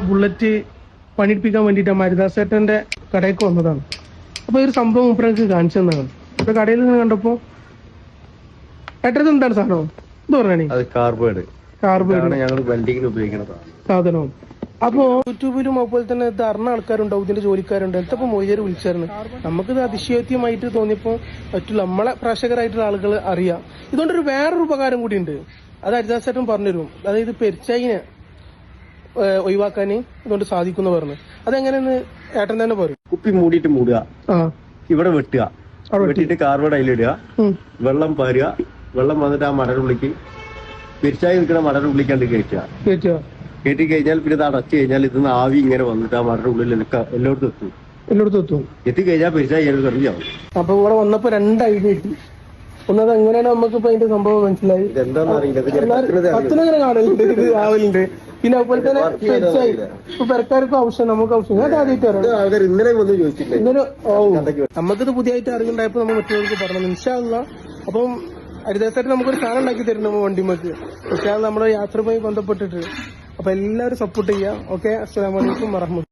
Bullet പണിയെടുപ്പിക്കാൻ വേണ്ടിയിട്ട് മരുദാസേട്ടന്റെ കടയിലേക്ക് വന്നതാണ്. അപ്പൊ ഈ ഒരു സംഭവം ഇപ്പഴേക്ക് കാണിച്ചു തന്നതാണ്. ഇപ്പൊ കടയിൽ നിന്ന് കണ്ടപ്പോ ഏട്ടത് എന്താണ് സാധനം? ഇത് പറഞ്ഞാണി അത് കാർബേഡ് കാർബൈഡ് ഞങ്ങൾ ഉപയോഗിക്കുന്ന സാധനം. സാധനവും അപ്പോ യൂട്യൂബിലും അതുപോലെ തന്നെ ഇത് അറിഞ്ഞ ആൾക്കാരുണ്ടാവും ഇതിന്റെ ജോലിക്കാരുണ്ട് എന്തപ്പോ മൊഴിയർ വിളിച്ചായിരുന്നു. നമുക്കിത് അതിശയോക്തിയമായിട്ട് തോന്നിയപ്പോ മറ്റുള്ള നമ്മളെ പ്രേക്ഷകരായിട്ടുള്ള ആളുകൾ അറിയാം. ഇതുകൊണ്ടൊരു വേറൊരു ഉപകാരം കൂടി ഉണ്ട് അത് ഹരിദാസേട്ടൻ പറഞ്ഞുതരും. അതായത് പെരിച്ചായിനെ ഒഴിവാക്കാൻ ഇതുകൊണ്ട് സാധിക്കുന്നു പറഞ്ഞു. അതെങ്ങനെയെന്ന് ഏട്ടൻ തന്നെ പറയും. കുപ്പി മൂടിയിട്ട് മൂടുക. ഇവിടെ വെട്ടുക. വെട്ടിട്ട് വെട്ടിയിട്ട് കാർബേഡ് അതിലിടുക വെള്ളം പാരുക. വെള്ളം വന്നിട്ട് ആ മടലുള്ളിക്ക് പിരിച്ചായി നിൽക്കുന്ന മടലുള്ളിക്കാണ്ട് കയറ്റുക. കേട്ടോ കയറ്റി കഴിഞ്ഞാൽ പിന്നെ ഇത് അടച്ചു കഴിഞ്ഞാൽ ഇതിന്ന് ആവി ഇങ്ങനെ വന്നിട്ട് ആ മടയുടെ ഉള്ളിൽ എല്ലായിടത്തും എത്തും. എല്ലായിടത്തും എത്തും. എത്തിക്കഴിഞ്ഞാൽ പിരിച്ചായി അതിൽ കറിയാവും അപ്പൊ ഇവിടെ വന്നപ്പോ രണ്ട് ഐഡിയ കിട്ടി. ഒന്നത് എങ്ങനെയാണ് നമുക്ക് ഇപ്പൊ അതിന്റെ സംഭവം മനസ്സിലായി? അറിയില്ല. കാണലുണ്ട്? ഇത് ആവലുണ്ട്. പിന്നെ അതുപോലെ തന്നെ ഇപ്പൊ പെരക്കാർക്ക് ആവശ്യം നമുക്ക് ആവശ്യം. ഞാൻ ആദ്യമായിട്ട് അറിയണം ഇന്നലെ വന്ന് ചോദിച്ചിട്ടില്ല. ഇന്നൊരു ഓ. നമുക്കിത് പുതിയതായിട്ട് അറിവുണ്ടായപ്പോ നമ്മൾ മറ്റുള്ളവർക്ക് പറഞ്ഞു നിമിഷമല്ല അപ്പം ഹരിദാസായിട്ട് നമുക്കൊരു സാധനം ഉണ്ടാക്കി തരുന്നു വണ്ടിമക്ക്. പക്ഷേ അത് നമ്മുടെ യാത്രയുമായി ബന്ധപ്പെട്ടിട്ട്. അപ്പൊ എല്ലാവരും സപ്പോർട്ട് ചെയ്യാം. ഓക്കെ അസ്സാം വലൈക്കും വറഹ്മത്തുള്ളാഹി.